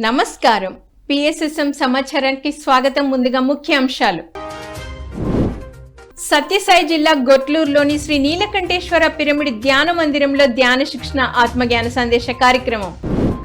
నమస్కారం. పిఎస్ఎస్ఎం సమాచారానికి స్వాగతం. ముందుగా ముఖ్య అంశాలు. సత్యసాయి జిల్లా గొట్లూరులోని శ్రీ నీలకంఠేశ్వర పిరమిడ్ ధ్యాన మందిరంలో ధ్యాన శిక్షణ ఆత్మజ్ఞాన సందేశ కార్యక్రమం.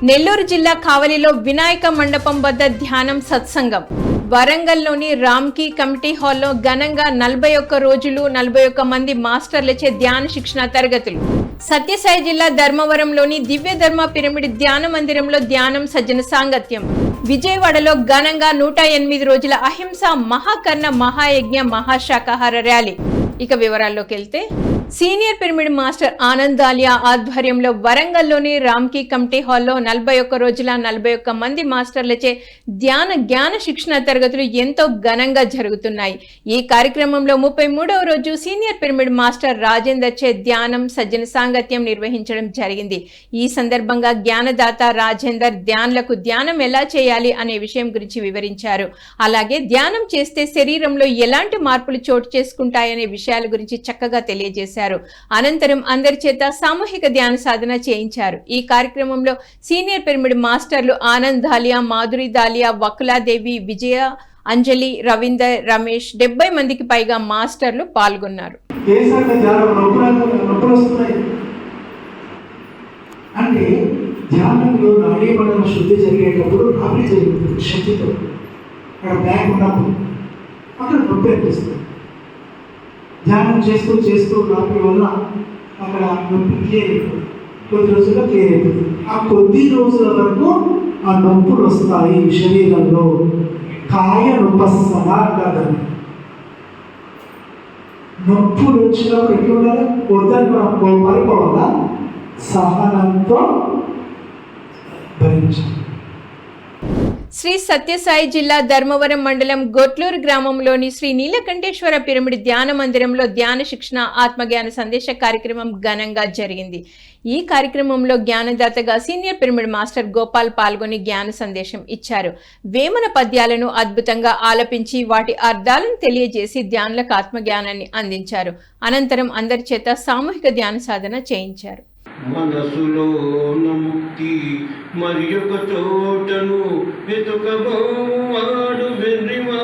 నెల్లూరు జిల్లా కావలిలో వినాయక మండపం వద్ద ధ్యానం సత్సంగం. వరంగల్లోని రామ్కీ కమిటీ హాల్లో ఘనంగా నలభై ఒక్క రోజులు నలభై ఒక్క మంది మాస్టర్లచే ధ్యాన శిక్షణ తరగతులు. సత్యసాయి జిల్లా ధర్మవరంలోని దివ్య ధర్మ పిరమిడ్ ధ్యాన మందిరంలో ధ్యానం సజ్జన సాంగత్యం. విజయవాడలో ఘనంగా నూట ఎనిమిది రోజుల అహింస మహాకర్ణ మహాయజ్ఞ మహాశాకాహార ర్యాలీ. ఇక వివరాల్లోకి వెళ్తే senior pyramid master Anand Dalia ఆధ్వర్యంలో వరంగల్లోని రామ్కీ కమిటీ హాల్లో నలభై ఒక్క రోజుల నలభై ఒక్క మంది మాస్టర్లచే ధ్యాన జ్ఞాన శిక్షణ తరగతులు ఎంతో ఘనంగా జరుగుతున్నాయి. ఈ కార్యక్రమంలో ముప్పై మూడవ రోజు సీనియర్ పిరమిడ్ మాస్టర్ రాజేందర్ చే ధ్యానం సజ్జన సాంగత్యం నిర్వహించడం జరిగింది. ఈ సందర్భంగా జ్ఞానదాత రాజేందర్ ధ్యానులకు ధ్యానం ఎలా చేయాలి అనే విషయం గురించి వివరించారు. అలాగే ధ్యానం చేస్తే శరీరంలో ఎలాంటి మార్పులు చోటు చేసుకుంటాయనే విషయాల గురించి చక్కగా తెలియజేశారు. చేశారు. అనంతరం అందరి చేత సామూహిక ధ్యాన సాధన చేయించారు. ఈ కార్యక్రమంలో సీనియర్ పిరమిడ్ మాస్టర్లు ఆనంద్ దాలియా మాధురి దాలియా వకులాదేవి విజయ అంజలి రవీందర్ రమేష్ డెబ్బై మందికి పైగా మాస్టర్లు పాల్గొన్నారు. అంటే ధ్యానంలో నాడీ మండలం శుద్ధి జరిగేటప్పుడు రాపిడి జరుగుతుంది శక్తితో అక్కడ బ్యాగ్ ఉన్నప్పుడు అక్కడ నొప్పి అనిపిస్తుంది ధ్యానం చేస్తూ చేస్తూ రాపిడి వల్ల అక్కడ నొప్పి క్లియర్ అయిపోతుంది. కొద్ది రోజుల్లో క్లియర్ అవుతుంది ఆ కొద్ది రోజుల వరకు ఆ నొప్పులు వస్తాయి శరీరంలో. కాయ నొప్పస్తన అంటారు నొప్పులు వచ్చినప్పుడు ఎట్లా ఉండాలి? వద్దని మనం పడిపోవాలా? సహనంతో భరించాలి. శ్రీ సత్యసాయి జిల్లా ధర్మవరం మండలం గొట్లూరు గ్రామంలోని శ్రీ నీలకంఠేశ్వర పిరమిడ్ ధ్యాన మందిరంలో ధ్యాన శిక్షణ ఆత్మజ్ఞాన సందేశ కార్యక్రమం ఘనంగా జరిగింది. ఈ కార్యక్రమంలో జ్ఞానదాతగా సీనియర్ పిరమిడ్ మాస్టర్ గోపాల్ పాల్గొని జ్ఞాన సందేశం ఇచ్చారు. వేమన పద్యాలను అద్భుతంగా ఆలపించి వాటి అర్థాలను తెలియజేసి ధ్యానులకు ఆత్మజ్ఞానాన్ని అందించారు. అనంతరం అందరి చేత సామూహిక ధ్యాన సాధన చేయించారు. మనసులోన ముక్తి మరి యొక్క చోటను వెతుకబోవాడు వెర్రివా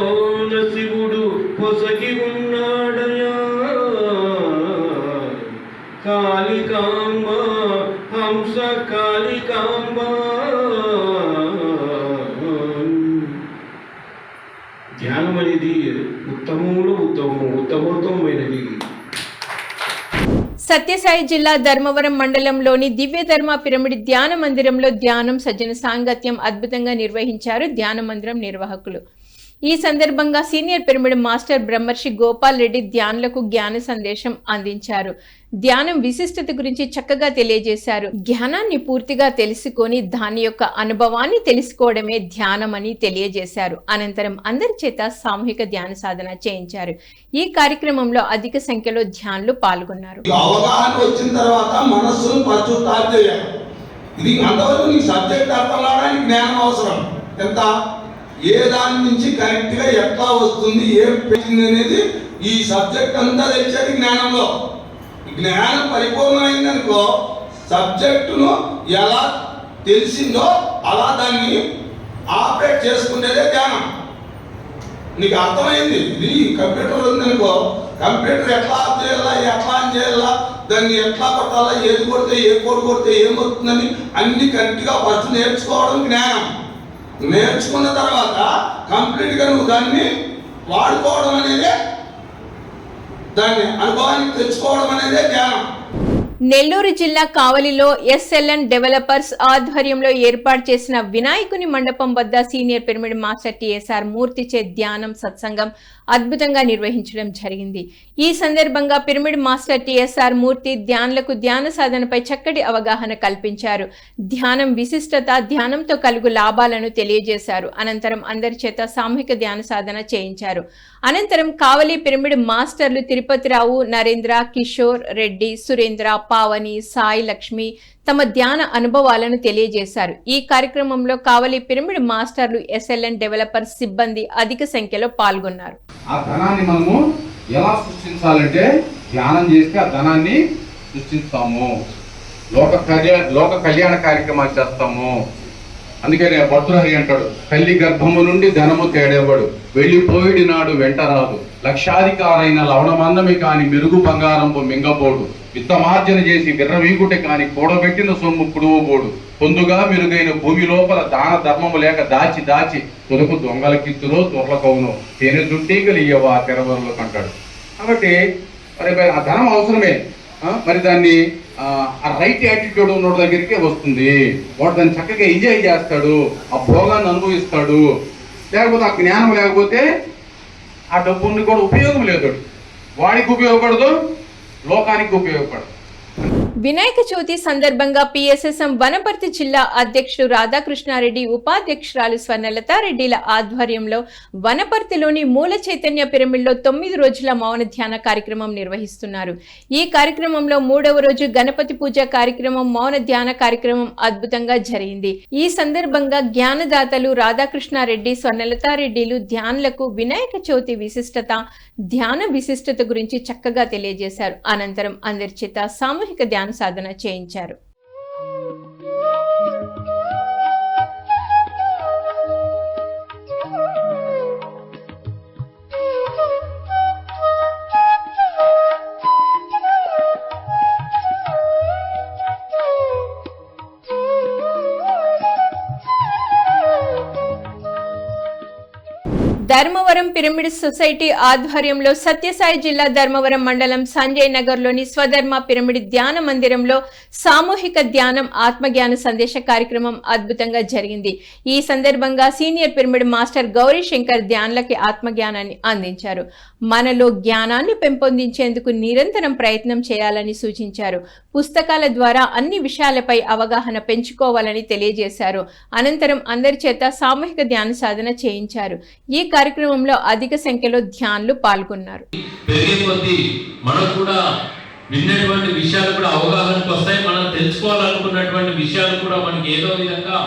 ముసుగులోన శివుడు పొసగి ఉన్నాడయా కాళికాంబ హంస కాళికాంబ. ధ్యానం అనేది ఉత్తమంలో ఉత్తమం ఉత్తమోత్తమైనది సత్యసాయి జిల్లా ధర్మవరం మండలంలోని దివ్య ధర్మ పిరమిడ్ ధ్యాన మందిరంలో ధ్యానం సజ్జన సాంగత్యం అద్భుతంగా నిర్వహించారు ధ్యాన మందిరం నిర్వాహకులు. ఈ సందర్భంగా సీనియర్ పిరమిడ్ మాస్టర్ బ్రహ్మర్షి గోపాల్ రెడ్డి ధ్యానులకు జ్ఞాన సందేశం అందించారు. ధ్యానం విశిష్టత గురించి చక్కగా తెలియజేశారు. జ్ఞానాన్ని పూర్తిగా తెలుసుకొని దాని యొక్క అనుభవాన్ని తెలుసుకోవడమే ధ్యానం అని తెలియజేశారు. అనంతరం అందరి చేత సామూహిక ధ్యాన సాధన చేయించారు. ఈ కార్యక్రమంలో అధిక సంఖ్యలో ధ్యానులు పాల్గొన్నారు. అవగాహన వచ్చిన తర్వాత మనస్సును చేయాలి. ఇది అంతవరకు నీ సబ్జెక్ట్ అర్థం కావడానికి జ్ఞానం అవసరం. ఎంత? ఏ దాని నుంచి కరెక్ట్గా ఎట్లా వస్తుంది ఏం పెట్టింది అనేది ఈ సబ్జెక్ట్ అంతా తెచ్చేది జ్ఞానంలో. జ్ఞానం పరిపూర్ణమైందనుకో సబ్జెక్టును ఎలా తెలిసిందో అలా దాన్ని ఆపరేట్ చేసుకునేదే ధ్యానం నీకు అర్థమైంది? ఇది కంప్యూటర్ ఉందనుకో కంప్యూటర్ ఎట్లా ఆఫ్ చేయాలా ఎట్లా ఆన్ చేయాలా దాన్ని ఎట్లా కొట్టాలా ఏది కొడితే ఏ కోడ్ కొడితే ఏమవుతుందని అన్ని కరెక్ట్గా ఫస్ట్ నేర్చుకోవడం జ్ఞానం. నేర్చుకున్న తర్వాత కంప్లీట్గా నువ్వు దాన్ని వాడుకోవడం అనేది దాన్ని అనుభవానికి తెచ్చుకోవడం అనేది ధ్యానం నెల్లూరు జిల్లా కావలిలో ఎస్ఎల్ఎన్ డెవలపర్స్ ఆధ్వర్యంలో ఏర్పాటు చేసిన వినాయకుని మండపం వద్ద సీనియర్ పిరమిడ్ మాస్టర్ టిఎస్ఆర్ మూర్తిచే ధ్యానం సత్సంగం అద్భుతంగా నిర్వహించడం జరిగింది. ఈ సందర్భంగా పిరమిడ్ మాస్టర్ టిఎస్ఆర్ మూర్తి ధ్యానులకు ధ్యాన సాధనపై చక్కటి అవగాహన కల్పించారు. ధ్యానం విశిష్టత ధ్యానంతో కలుగు లాభాలను తెలియజేశారు. అనంతరం అందరి చేత సామూహిక ధ్యాన సాధన చేయించారు. అనంతరం కావలి పిరమిడ్ మాస్టర్లు తిరుపతిరావు నరేంద్ర కిషోర్ రెడ్డి సురేంద్ర పావని సాయి లక్ష్మి తమ ధ్యాన అనుభవాలను తెలియజేశారు. ఈ కార్యక్రమంలో కావలి పిరమిడ్ మాస్టర్లు ఎస్ఎల్ఎన్ డెవలపర్ సిబ్బంది అధిక సంఖ్యలో పాల్గొన్నారు. ఆ ధనాన్ని మనము ఎలా సృష్టించాలంటే ధ్యానం చేస్తే ఆ ధనాన్ని సృష్టిస్తాము. లోక కళ్యాణ లోక కళ్యాణ కార్యక్రమాలు చేస్తాము. అందుకనే భద్రహరి అంటాడు తల్లి గర్భము నుండి ధనము తేడేవాడు వెళ్ళిపోయిడి నాడు వెంట రాదు. లక్షాధికారైన లవణమందమే కాని మెరుగు బంగారంపు మింగపోడు విత్తమార్జన చేసి విర్రవీగుట కాని కూడబెట్టిన సొమ్ము పుడువబోడు పొందుగా మెరుగైన భూమి లోపల దాన ధర్మము లేక దాచి దాచి తొలుపు దొంగల కిత్తులో దొరలకవును తేనె దుట్టీగలు ఇయ్యవా తెరవరులకు అంటాడు. కాబట్టి మరి ఆ ధనం అవసరమే. మరి దాన్ని ఆ, రైట్ యాటిట్యూడ్ ఉన్న దగ్గరికి వస్తుంది. వాడు దాన్ని చక్కగా ఎంజాయ్ చేస్తాడు. ఆ భోగాన్ని అనుభవిస్తాడు. లేకపోతే ఆ జ్ఞానం లేకపోతే ఆ డబ్బుని కూడా ఉపయోగం లేదు. వాడికి ఉపయోగపడదు లోకానికి ఉపయోగపడదు. వినాయక చవితి సందర్భంగా పిఎస్ఎస్ఎం వనపర్తి జిల్లా అధ్యక్షుడు రాధాకృష్ణారెడ్డి ఉపాధ్యక్షురాలు స్వర్ణలతారెడ్డిల ఆధ్వర్యంలో వనపర్తిలోని మూల చైతన్య పిరమిడ్లో తొమ్మిది రోజుల మౌన ధ్యాన కార్యక్రమం నిర్వహిస్తున్నారు. ఈ కార్యక్రమంలో మూడవ రోజు గణపతి పూజ కార్యక్రమం మౌన ధ్యాన కార్యక్రమం అద్భుతంగా జరిగింది. ఈ సందర్భంగా జ్ఞానదాతలు రాధాకృష్ణారెడ్డి స్వర్ణలతారెడ్డిలు ధ్యానులకు వినాయక చవితి విశిష్టత ధ్యాన విశిష్టత గురించి చక్కగా తెలియజేశారు. అనంతరం అందరి చేత సామూహిక ధ్యాన సాధన చేయించారు. ధర్మవరం పిరమిడ్ సొసైటీ ఆధ్వర్యంలో సత్యసాయి జిల్లా ధర్మవరం మండలం సంజయ్ నగర్లోని స్వధర్మ పిరమిడ్ ధ్యాన మందిరంలో సామూహిక ధ్యానం ఆత్మజ్ఞాన సందేశ కార్యక్రమం అద్భుతంగా జరిగింది. ఈ సందర్భంగా senior pyramid master Gowri Shankar ధ్యానులకి ఆత్మజ్ఞానాన్ని అందించారు. మనలో జ్ఞానాన్ని పెంపొందించేందుకు నిరంతరం ప్రయత్నం చేయాలని సూచించారు. పుస్తకాల ద్వారా అన్ని విషయాలపై అవగాహన పెంచుకోవాలని తెలియజేశారు. అనంతరం అందరి చేత సామూహిక ధ్యాన సాధన చేయించారు. ఈ కార్యక్రమంలో అధిక సంఖ్యలో ధ్యానులు పాల్గొన్నారు. పెరిగే మనకు కూడా విన్నటువంటి విషయాలు కూడా అవగాహనకు వస్తాయి. మనం తెలుసుకోవాలనుకున్నటువంటి విషయాలు కూడా మనకి ఏదో విధంగా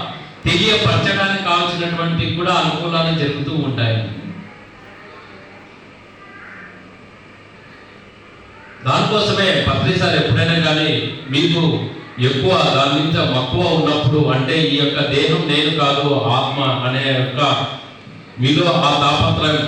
తెలియపరచడానికి కావాల్సినటువంటి కూడా అనుకూలాలు జరుగుతూ ఉంటాయి. దానికోసమే పత్రి ఎప్పుడైనా కానీ మీకు ఎక్కువ దాని మీద మక్కువ ఉన్నప్పుడు అంటే ఈ యొక్క దేహం నేను కాదు ఆత్మ అనే యొక్క మీలో ఆ తాపత్రయం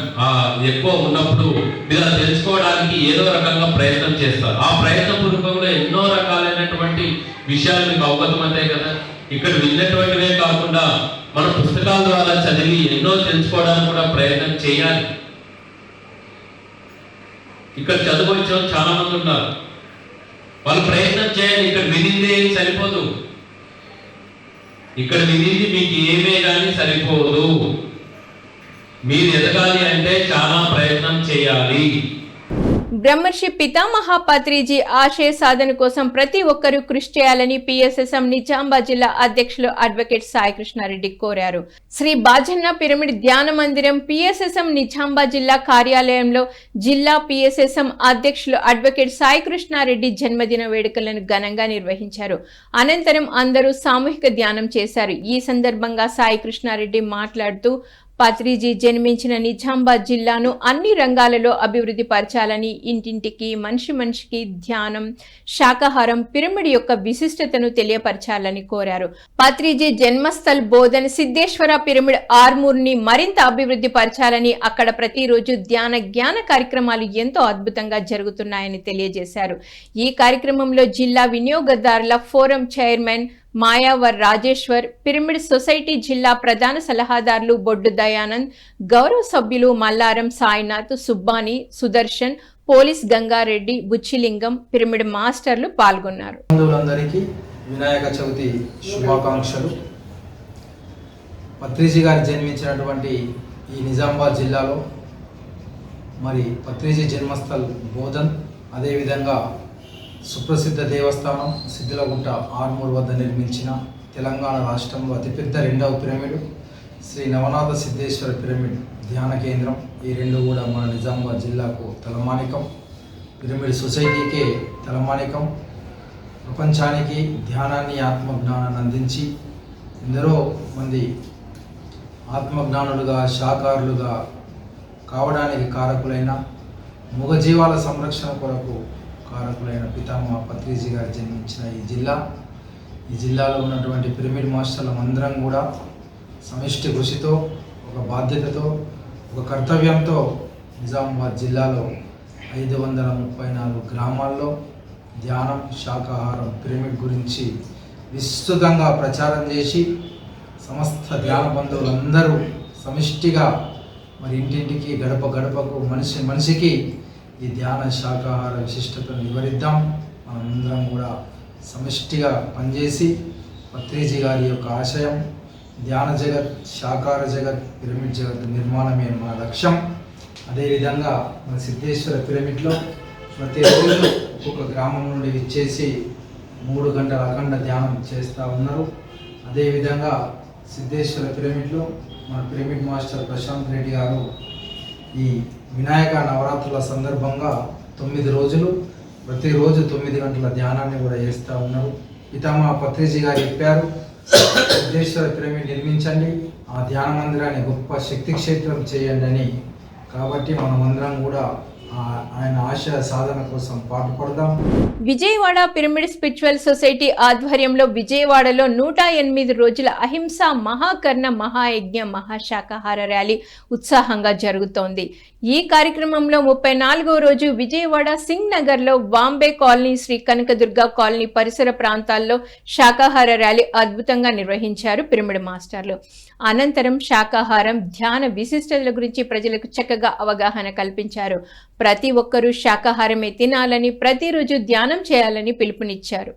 ఎక్కువ ఉన్నప్పుడు మీరు అది తెలుసుకోవడానికి ఏదో రకంగా ప్రయత్నం చేస్తారు. ఆ ప్రయత్న పూర్వకంలో ఎన్నో రకాలైనటువంటి విషయాలు మీకు అవగతమవుతాయి కదా. ఇక్కడ విన్నటువంటివే కాకుండా మన పుస్తకాల ద్వారా చదివి ఎన్నో తెలుసుకోవడానికి కూడా ప్రయత్నం చేయాలి. ఇక్కడ చదువు చాలా మంది ఉన్నారు. వాళ్ళు ప్రయత్నం చేయాలి ఇక్కడ వినింది ఏం సరిపోదు. ఇక్కడ వినింది మీకు ఏమే కానీ సరిపోదు. మీరు ఎదగాలి అంటే చాలా ప్రయత్నం చేయాలి. బ్రహ్మర్షి పితామహ పత్రిజీ ఆశయ సాధన కోసం ప్రతి ఒక్కరూ కృషి చేయాలని పిఎస్ఎస్ఎం నిజాంబా జిల్లా అధ్యక్షులు అడ్వకేట్ సాయికృష్ణారెడ్డి కోరారు. శ్రీ బాజన్న పిరమిడ్ ధ్యాన మందిరం పిఎస్ఎస్ఎం నిజాంబా జిల్లా కార్యాలయంలో జిల్లా పిఎస్ఎస్ఎం అధ్యక్షులు అడ్వకేట్ సాయికృష్ణారెడ్డి జన్మదిన వేడుకలను ఘనంగా నిర్వహించారు. అనంతరం అందరూ సామూహిక ధ్యానం చేశారు. ఈ సందర్భంగా సాయికృష్ణారెడ్డి మాట్లాడుతూ పత్రిజీ జన్మించిన నిజామాబాద్ జిల్లాను అన్ని రంగాలలో అభివృద్ధి పరచాలని ఇంటింటికి మనిషి మనిషికి ధ్యానం శాకాహారం పిరమిడ్ యొక్క విశిష్టతను తెలియపరచాలని కోరారు. పత్రిజీ జన్మస్థల్ బోధన్ సిద్ధేశ్వర పిరమిడ్ ఆర్మూర్ని మరింత అభివృద్ధి పరచాలని అక్కడ ప్రతిరోజు ధ్యాన జ్ఞాన కార్యక్రమాలు ఎంతో అద్భుతంగా జరుగుతున్నాయని తెలియజేశారు. ఈ కార్యక్రమంలో జిల్లా వినియోగదారుల forum chairman Mayavar Rajeshwar pyramid society జిల్లా ప్రధాన సలహాదారులు బొడ్డు దయానంద్ గౌరవ సభ్యులు మల్లారం సాయినాథ్ సుబ్బాని సుదర్శన్ పోలీస్ గంగారెడ్డి బుచ్చిలింగం పిరమిడ్ మాస్టర్లు పాల్గొన్నారు. బంధువులందరికీ వినాయక చవితి శుభాకాంక్షలు. పత్రిజీ గారు జన్మించినటువంటి ఈ నిజామాబాద్ జిల్లాలో మరి పత్రిజీ జన్మస్థల్ బోధన్ అదేవిధంగా సుప్రసిద్ధ దేవస్థానం సిద్ధిలగుంట ఆర్మూర్ వద్ద నిర్మించిన తెలంగాణ రాష్ట్రంలో అతిపెద్ద రెండవ పిరమిడ్ శ్రీ నవనాథ సిద్ధేశ్వర పిరమిడ్ ధ్యాన కేంద్రం. ఈ రెండు కూడా మన నిజామాబాద్ జిల్లాకు తలమానికం. పిరమిడ్ సొసైటీకే తలమానికం. ప్రపంచానికి ధ్యానాన్ని ఆత్మజ్ఞానాన్ని అందించి ఎందరో మంది ఆత్మజ్ఞానులుగా శాకారులుగా కావడానికి కారకులైన మూగజీవాల సంరక్షణ కొరకు కారకులైన పితామహ పత్రిజీ గారు జన్మించిన ఈ జిల్లా. ఈ జిల్లాలో ఉన్నటువంటి పిరమిడ్ మాస్టర్లం అందరం కూడా సమిష్టి కృషితో ఒక బాధ్యతతో ఒక కర్తవ్యంతో నిజామాబాద్ జిల్లాలో ఐదు వందల ముప్పై నాలుగు గ్రామాల్లో ధ్యానం శాకాహారం పిరమిడ్ గురించి విస్తృతంగా ప్రచారం చేసి సమస్త ధ్యాన బంధువులందరూ సమిష్టిగా మరి ఇంటింటికి గడప గడపకు మనిషి మనిషికి ఈ ధ్యాన శాకాహార విశిష్టతను వివరిద్దాం. మనమందరం కూడా సమిష్టిగా పనిచేసి పత్రిజీ గారి యొక్క ఆశయం ధ్యాన జగత్ శాకాహార జగత్ పిరమిడ్ జగత్ నిర్మాణమే మన లక్ష్యం. అదేవిధంగా మన సిద్ధేశ్వర పిరమిడ్లో ప్రతిరోజు ఒక్కొక్క గ్రామం నుండి విచ్చేసి మూడు గంటల అఖండ ధ్యానం చేస్తూ ఉన్నారు. అదేవిధంగా సిద్ధేశ్వర పిరమిడ్లో మన పిరమిడ్ మాస్టర్ ప్రశాంత్ రెడ్డి గారు ఈ వినాయక నవరాత్రుల సందర్భంగా తొమ్మిది రోజులు ప్రతిరోజు తొమ్మిది గంటల ధ్యానాన్ని కూడా చేస్తూ ఉన్నారు. పితామహ పత్రిజీ గారు చెప్పారు సిద్ధేశ్వర పిరమిడ్ నిర్మించండి ఆ ధ్యాన మందిరాన్ని గొప్ప శక్తి క్షేత్రం చేయండి అని. కాబట్టి మనమందరం కూడా ఆయన ఆశ సాధన కోసం పాటుపడదాం. విజయవాడ పిరమిడ్ స్పిరిచువల్ సొసైటీ ఆధ్వర్యంలో విజయవాడలో నూట ఎనిమిది రోజుల అహింస మహాకర్ణ మహాయజ్ఞ మహాశాకాహార ర్యాలీ ఉత్సాహంగా జరుగుతోంది. ఈ కార్యక్రమంలో ముప్పై నాలుగో రోజు విజయవాడ సింగ్ నగర్లో బాంబే కాలనీ శ్రీ కనకదుర్గ కాలనీ పరిసర ప్రాంతాల్లో శాకాహార ర్యాలీ అద్భుతంగా నిర్వహించారు పిరమిడ్ మాస్టర్లు. అనంతరం శాకాహారం ధ్యాన విశిష్టతల గురించి ప్రజలకు చక్కగా అవగాహన కల్పించారు. ప్రతి ఒక్కరూ శాకాహారమే తినాలని ప్రతిరోజు ధ్యానం చేయాలని పిలుపునిచ్చారు.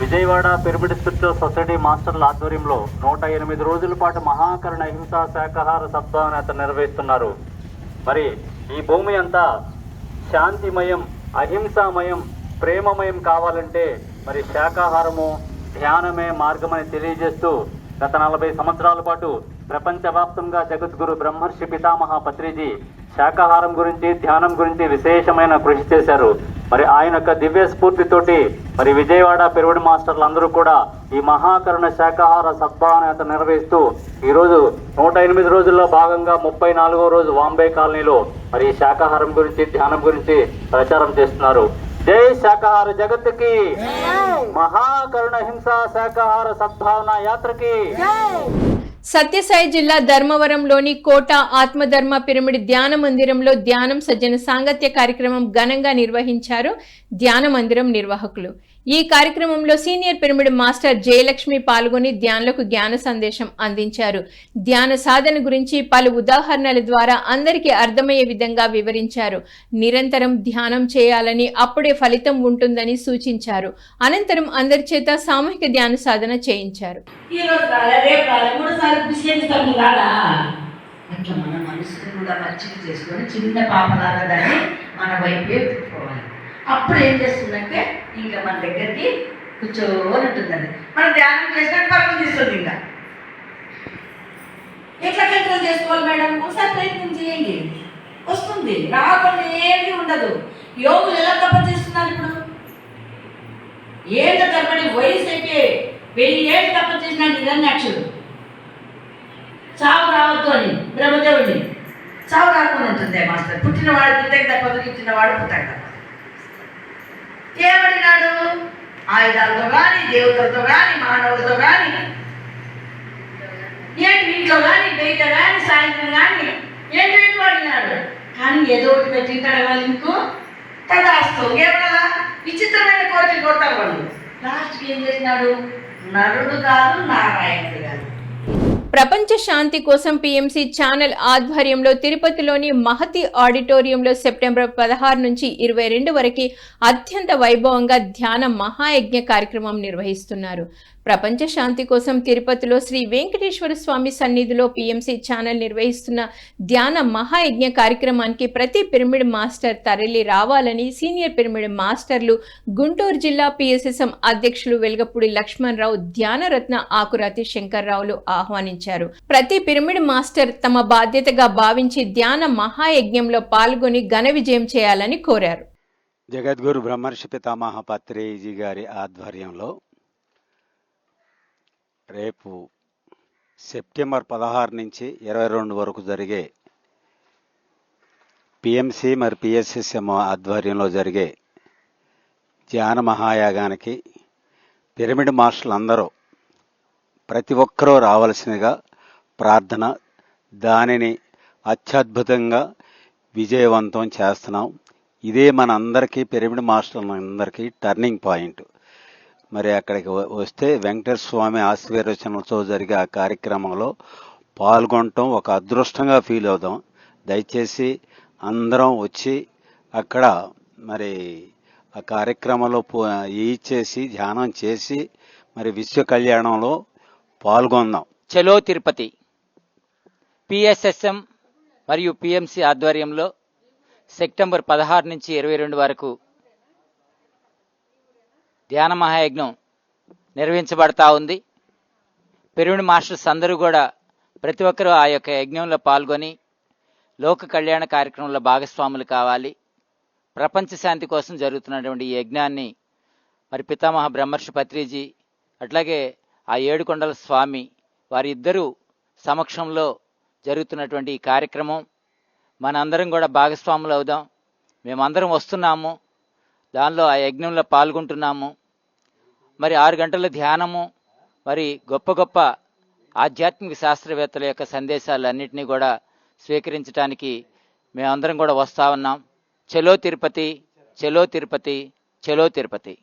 విజయవాడ పిరమిడ్ స్పిరిచువల్ సొసైటీ మాస్టర్ల ఆధ్వర్యంలో నూట ఎనిమిది రోజుల పాటు మహాకరణ హింసా శాకాహార సద్భావన నిర్వహిస్తున్నారు. మరి ఈ భూమి అంతా శాంతిమయం అహింసామయం ప్రేమమయం కావాలంటే మరి శాకాహారము ధ్యానమే మార్గమని తెలియజేస్తూ గత నలభై సంవత్సరాల పాటు ప్రపంచవ్యాప్తంగా జగద్గురు బ్రహ్మర్షి పితామహ పత్రిజీ శాకాహారం గురించి ధ్యానం గురించి విశేషమైన కృషి చేశారు. మరి ఆయన యొక్క దివ్య స్ఫూర్తితోటి మరి విజయవాడ పిరమిడ్ మాస్టర్లు అందరూ కూడా ఈ మహాకరుణ శాకాహార సద్భావన నిర్వహిస్తూ ఈరోజు నూట ఎనిమిది రోజుల్లో భాగంగా ముప్పై నాలుగో రోజు వాంబే కాలనీలో మరి ఈ శాకాహారం గురించి ధ్యానం గురించి ప్రచారం చేస్తున్నారు. జై శాకాహార జగత్తుకి! మహాకరుణ హింసా శాకాహార సద్భావన యాత్రకి! సత్యసాయి జిల్లా ధర్మవరంలోని కోట ఆత్మధర్మ పిరమిడ్ ధ్యాన మందిరంలో ధ్యానం సజ్జన సాంగత్య కార్యక్రమం ఘనంగా నిర్వహించారు ధ్యాన మందిరం నిర్వాహకులు. ఈ కార్యక్రమంలో సీనియర్ పిరమిడ్ మాస్టర్ జయలక్ష్మి పాల్గొని ధ్యానులకు జ్ఞాన సందేశం అందించారు. ధ్యాన సాధన గురించి పలు ఉదాహరణల ద్వారా అందరికీ అర్థమయ్యే విధంగా వివరించారు. నిరంతరం ధ్యానం చేయాలని అప్పుడే ఫలితం ఉంటుందని సూచించారు. అనంతరం అందరి చేత సామూహిక ధ్యాన సాధన చేయించారు. అట్లా మన మనసుని కూడా మంచిగా చేసుకొని చిన్న పాపలాగా దాన్ని మన వైపే అప్పుడు ఏం చేస్తుందంటే ఇంకా మన దగ్గరికి కూర్చోని ఉంటుందండి. మనం ధ్యానం చేసినాక పక్కన తీస్తుంది ఇంకా. ఎట్లా కంట్రోల్ చేసుకోవాలి మేడం? ఒకసారి ప్రయత్నం చేయండి. వస్తుంది. రాకుండా ఏమీ ఉండదు. యోగులు ఎలా తప్ప చేస్తున్నారు ఇప్పుడు? ఏళ్ళ తరబడి వయసు అయితే వెయ్యి ఏళ్ళు తప్ప చేసిన నిరన్యాక్షుడు చావు రావద్దు అని బ్రహ్మదేవుడిని. చావు రాకుండా ఉంటుంది మాస్టర్. పుట్టినవాడు పుట్టక తప్పదు పుట్టినవాడు పుట్టక తప్పదు. ఏమడినాడు? ఆయుధాలతో కానీ దేవతలతో కానీ మానవులతో కానీ ఏంటి ఇంట్లో కానీ బయట కానీ సాయంత్రం కానీ ఏంటి ఏంటి వాడినాడు కానీ ఏదో ఒకటి పెట్టింటాడు వాళ్ళు ఇంకో తదాస్తు ఏమన్నా విచిత్రమైన కోరికలు కొడతారు వాళ్ళు. లాస్ట్కి ఏం చేసినాడు నరుడు కాదు నారాయణుడు కాదు. ప్రపంచ శాంతి కోసం పీఎంసీ ఛానల్ ఆధ్వర్యంలో తిరుపతిలోని మహతి ఆడిటోరియంలో సెప్టెంబర్ పదహారు నుంచి ఇరవై రెండు వరకు అత్యంత వైభవంగా ధ్యాన మహాయజ్ఞ కార్యక్రమం నిర్వహిస్తున్నారు. ప్రపంచ శాంతి కోసం తిరుపతిలో శ్రీ వెంకటేశ్వర స్వామి సన్నిధిలో పిఎంసి ఛానల్ నిర్వహిస్తున్న ధ్యాన మహాయజ్ఞ కార్యక్రమానికి ప్రతి పిరమిడ్ మాస్టర్ తరలి రావాలని సీనియర్ పిరమిడ్ మాస్టర్లు గుంటూరు జిల్లా పిఎస్ఎస్ఎం అధ్యక్షులు వెలగపూడి లక్ష్మణరావు ధ్యానరత్న ఆకురాతి శంకర్రావులు ఆహ్వానించారు. ప్రతి పిరమిడ్ మాస్టర్ తమ బాధ్యతగా భావించి ధ్యాన మహాయజ్ఞంలో పాల్గొని ఘన విజయం చేయాలని కోరారు. జగద్గురు బ్రహ్మర్షి పితామహ పత్రేజీ గారి ఆధ్వర్యంలో రేపు సెప్టెంబర్ పదహారు నుంచి ఇరవై రెండు వరకు జరిగే పిఎంసి మరి పిఎస్ఎస్ఎం ఆధ్వర్యంలో జరిగే ధ్యాన మహాయాగానికి పిరమిడ్ మాస్టర్లు అందరూ ప్రతి ఒక్కరూ రావలసిందిగా ప్రార్థన దానిని అత్యద్భుతంగా విజయవంతం చేస్తున్నాం. ఇదే మన అందరికీ పిరమిడ్ మాస్టర్ అందరికీ టర్నింగ్ పాయింట్ మరి అక్కడికి వ- వస్తే వెంకటేశ్వర స్వామి ఆశీర్వచనంతో జరిగే ఆ కార్యక్రమంలో పాల్గొనటం ఒక అదృష్టంగా ఫీల్ అవుదాం. దయచేసి అందరం వచ్చి అక్కడ మరి ఆ కార్యక్రమంలో పో- ఇచ్చేసి ధ్యానం చేసి మరి విశ్వ కళ్యాణంలో పాల్గొందాం. చలో తిరుపతి. పిఎస్ఎస్ఎం మరియు పిఎంసి ఆధ్వర్యంలో సెప్టెంబర్ పదహారు నుంచి ఇరవై రెండు వరకు ధ్యాన మహాయజ్ఞం నిర్వహించబడతా ఉంది. పిరమిడ్ మాస్టర్స్ అందరూ కూడా ప్రతి ఒక్కరూ ఆ యొక్క యజ్ఞంలో పాల్గొని లోక కళ్యాణ కార్యక్రమంలో భాగస్వాములు కావాలి. ప్రపంచ శాంతి కోసం జరుగుతున్నటువంటి ఈ యజ్ఞాన్ని మరి పితామహ బ్రహ్మర్షి పత్రిజీ అట్లాగే ఆ ఏడుకొండల స్వామి వారిద్దరూ సమక్షంలో జరుగుతున్నటువంటి ఈ కార్యక్రమం. మనందరం కూడా భాగస్వాములు అవుదాం. మేమందరం వస్తున్నాము. దానిలో ఆ యజ్ఞంలో పాల్గొంటున్నాము. మరి ఆరు గంటల ధ్యానము మరి గొప్ప గొప్ప ఆధ్యాత్మిక శాస్త్రవేత్తల యొక్క సందేశాలు అన్నింటినీ కూడా స్వీకరించడానికి మేమందరం కూడా వస్తా ఉన్నాం. చలో తిరుపతి చలో తిరుపతి చలో తిరుపతి.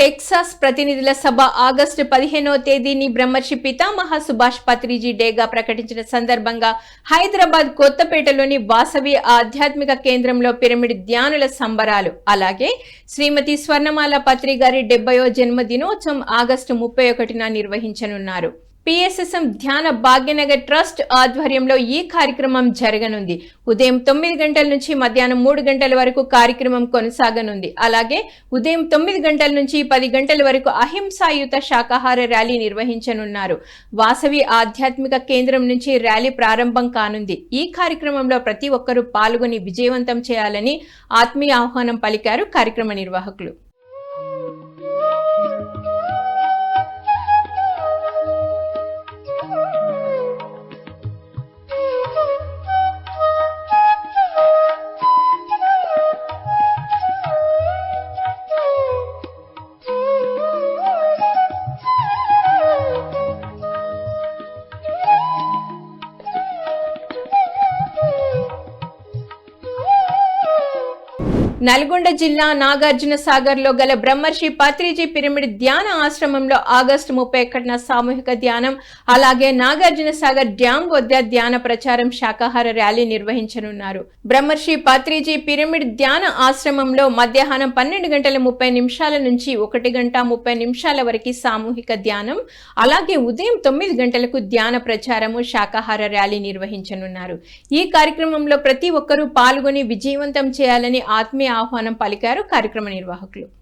టెక్సాస్ ప్రతినిధుల సభ ఆగస్టు పదిహేనవ తేదీని బ్రహ్మర్షి పితామహ సుభాష్ పత్రిజీ డేగా ప్రకటించిన సందర్భంగా హైదరాబాద్ కొత్తపేటలోని వాసవి ఆధ్యాత్మిక కేంద్రంలో పిరమిడ్ ధ్యానుల సంబరాలు. అలాగే శ్రీమతి స్వర్ణమాల పత్రి గారి డెబ్బయో జన్మదినోత్సవం ఆగస్టు ముప్పై ఒకటిన నిర్వహించనున్నారు. పిఎస్ఎస్ఎం ధ్యాన భాగ్యనగర్ ట్రస్ట్ ఆధ్వర్యంలో ఈ కార్యక్రమం జరగనుంది. ఉదయం తొమ్మిది గంటల నుంచి మధ్యాహ్నం మూడు గంటల వరకు కార్యక్రమం కొనసాగనుంది. అలాగే ఉదయం తొమ్మిది గంటల నుంచి పది గంటల వరకు అహింసాయుత శాకాహార ర్యాలీ నిర్వహించనున్నారు. వాసవి ఆధ్యాత్మిక కేంద్రం నుంచి ర్యాలీ ప్రారంభం కానుంది. ఈ కార్యక్రమంలో ప్రతి ఒక్కరూ పాల్గొని విజయవంతం చేయాలని ఆత్మీయ ఆహ్వానం పలికారు కార్యక్రమ నిర్వాహకులు. నల్గొండ జిల్లా నాగార్జున సాగర్లో గల బ్రహ్మర్షి పత్రిజీ పిరమిడ్ ధ్యాన ఆశ్రమంలో ఆగస్టు ముప్పై ఒకటిన సామూహిక ధ్యానం అలాగే నాగార్జున సాగర్ డ్యాం వద్ద ధ్యాన ప్రచారం శాకాహార ర్యాలీ నిర్వహించనున్నారు. బ్రహ్మర్షి పత్రిజీ పిరమిడ్ ధ్యాన ఆశ్రమంలో మధ్యాహ్నం పన్నెండు గంటల ముప్పై నిమిషాల నుంచి ఒకటి గంట ముప్పై నిమిషాల వరకు సామూహిక ధ్యానం అలాగే ఉదయం తొమ్మిది గంటలకు ధ్యాన ప్రచారము శాకాహార ర్యాలీ నిర్వహించనున్నారు. ఈ కార్యక్రమంలో ప్రతి ఒక్కరూ పాల్గొని విజయవంతం చేయాలని ఆత్మీయ ఆహ్వానం పలికారు కార్యక్రమ నిర్వాహకులు.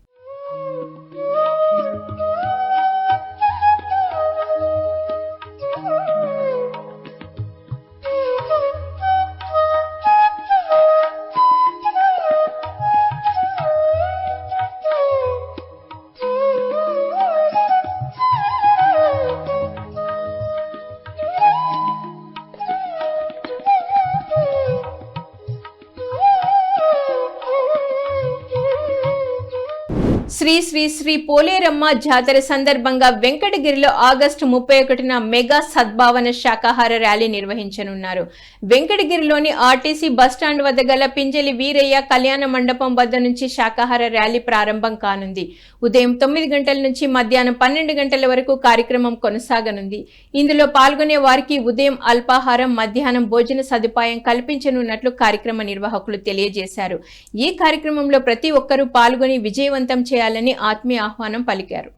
శ్రీ శ్రీ శ్రీ పోలేరమ్మ జాతర సందర్భంగా వెంకటగిరిలో ఆగస్టు ముప్పై ఒకటిన మెగా సద్భావన శాకాహార ర్యాలీ నిర్వహించనున్నారు. వెంకటగిరిలోని ఆర్టీసీ బస్టాండ్ వద్ద గల పింజలి వీరయ్య కళ్యాణ మండపం వద్ద నుంచి శాకాహార ర్యాలీ ప్రారంభం కానుంది. ఉదయం తొమ్మిది గంటల నుంచి మధ్యాహ్నం పన్నెండు గంటల వరకు కార్యక్రమం కొనసాగనుంది. ఇందులో పాల్గొనే వారికి ఉదయం అల్పాహారం మధ్యాహ్నం భోజన సదుపాయం కల్పించనున్నట్లు కార్యక్రమ నిర్వాహకులు తెలియజేశారు. ఈ కార్యక్రమంలో ప్రతి ఒక్కరూ పాల్గొని విజయవంతం చేయాలని ఆత్మీయ ఆహ్వానం పలికారు.